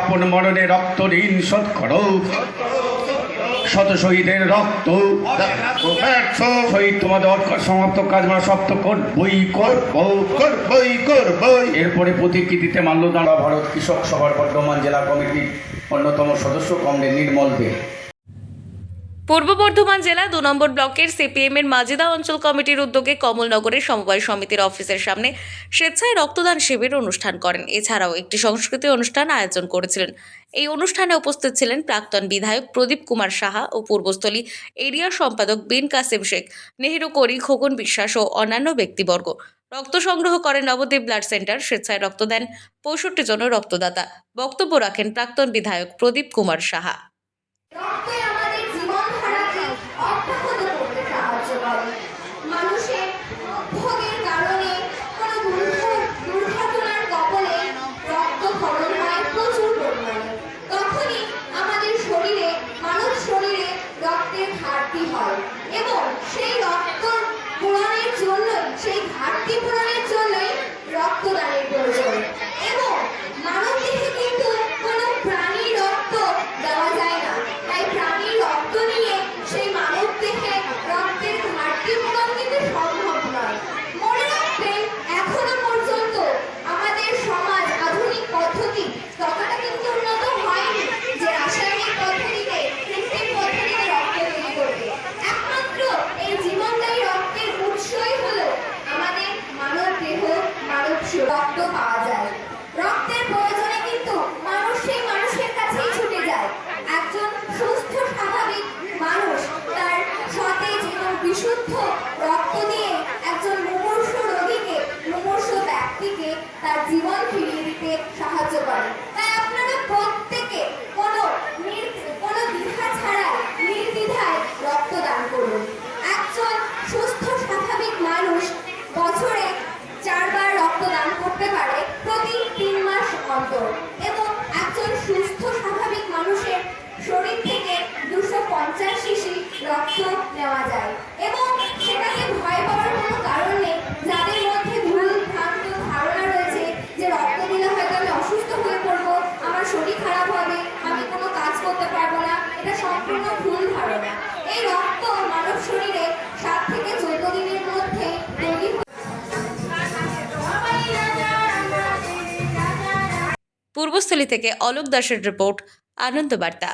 আপন মরণে রক্ত ঋণ শোধ করো। শত শহীদের রক্ত শহীদ তোমাদের সমাপ্ত কাজ আমরা সপ্ত করবই করব। করবই করবই। এরপরে প্রতিকৃতিতে মাল্যদান ভারত কৃষক সভার বর্ধমান জেলা কমিটির অন্যতম সদস্য কমরেড নির্মল দে। পূর্ব বর্ধমান জেলা দু নম্বর ব্লকের সিপিএম এর মাজিদা অঞ্চল কমিটির উদ্যোগে কমলনগরের সমবায় সমিতির অফিসের সামনে স্বেচ্ছায় রক্তদান শিবির অনুষ্ঠান করেন। এছাড়াও একটি সংস্কৃতি অনুষ্ঠান আয়োজন করেছিলেন। এই অনুষ্ঠানে উপস্থিত ছিলেন প্রাক্তন বিধায়ক প্রদীপ কুমার সাহা ও পূর্বস্থলী এরিয়া সম্পাদক বিন কাসিম শেখ, নেহেরু করি, খোকন বিশ্বাস ও অন্যান্য ব্যক্তিবর্গ। রক্ত সংগ্রহ করেন নবদ্বীপ ব্লাড সেন্টার, স্বেচ্ছায় রক্ত দেন পঁয়ষট্টি জন রক্তদাতা। বক্তব্য রাখেন প্রাক্তন বিধায়ক প্রদীপ কুমার সাহা। রক্ত পাওয়া যায়। রক্তের প্রয়োজনে কিন্তু মানুষ মানুষের কাছেই ছুটে যায়। একজন সুস্থ, স্বাভাবিক মানুষ তার সতেজ এবং বিশুদ্ধ রক্ত দিয়ে একজন মুমূর্ষ রোগীকে, মুমূর্ষ ব্যক্তিকে তার জীবন ফিরিয়ে দিতে সাহায্য করে। on board. পূর্বস্থলী থেকে অলোক দাসের রিপোর্ট আনন্দ বার্তা